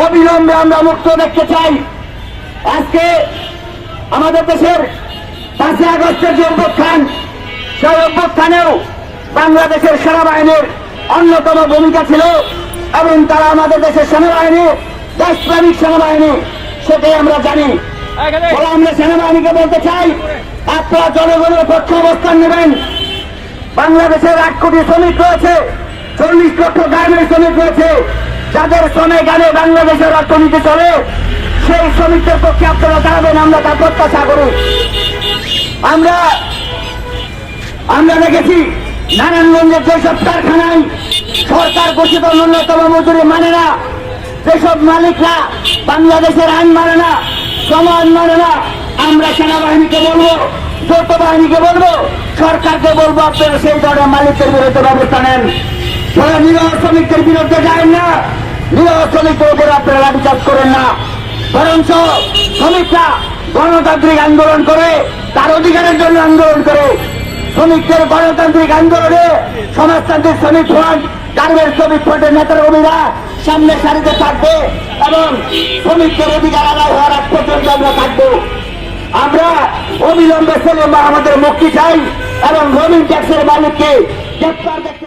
অবিলম্বে আমরা মুক্ত দেখতে চাই। আজকে আমাদের দেশের পাঁচই আগস্টের যে অভ্যুত্থান, সেই অভ্যুত্থানেও বাংলাদেশের সেনাবাহিনীর অন্যতম ভূমিকা ছিল এবং তারা আমাদের দেশের সেনাবাহিনী, দেশপ্রেমিক সেনাবাহিনী, সেটাই আমরা জানি। আমরা সেনাবাহিনীকে বলতে চাই, আপনারা জনগণের পক্ষে অবস্থান নেবেন। বাংলাদেশের আট কোটি শ্রমিক রয়েছে, চল্লিশ লক্ষ গার্মেন্ট শ্রমিক রয়েছে। যাদের শ্রমে গানে বাংলাদেশের অর্থনীতি চলে, সেই শ্রমিকদের পক্ষে আপনারা দাঁড়াবেন, আমরা তা প্রত্যাশা করি আমরা আমরা দেখেছি, নারায়ণগঞ্জের যেসব কারখানায় সরকার ঘোষিত ন্যূনতম মজুরি মানে না, যেসব মালিকরা বাংলাদেশের আইন মানে না সমাজ মানে না, আমরা সেনাবাহিনীকে বলব যৌথ বাহিনীকে বলব, সরকারকে বলব, আপনারা সেই ধরনের মালিকদের বিরুদ্ধে ব্যবস্থা নেন। ফলে নিরহ শ্রমিকদের বিরুদ্ধে যায় না। নিরহ শ্রমিকদের উপরে আপনারা লাঠিচার্জ করেন না। বরঞ্চ শ্রমিকরা গণতান্ত্রিক আন্দোলন করে, তার অধিকারের জন্য আন্দোলন করে। শ্রমিকদের গণতান্ত্রিক আন্দোলনে সমাজতান্ত্রিক শ্রমিক ফ্রন্ট গার্মেন্ট শ্রমিক ফ্রন্টের নেতার কর্মীরা সামনে সারিতে থাকবে এবং শ্রমিকদের অধিকার আদায় হওয়ার আগ পর্যন্ত আমরা থাকব। আমরা অবিলম্বে ছেলে আমাদের মুক্তি চাই এবং রবিন ট্যাক্সের মালিককে গ্রেপ্তার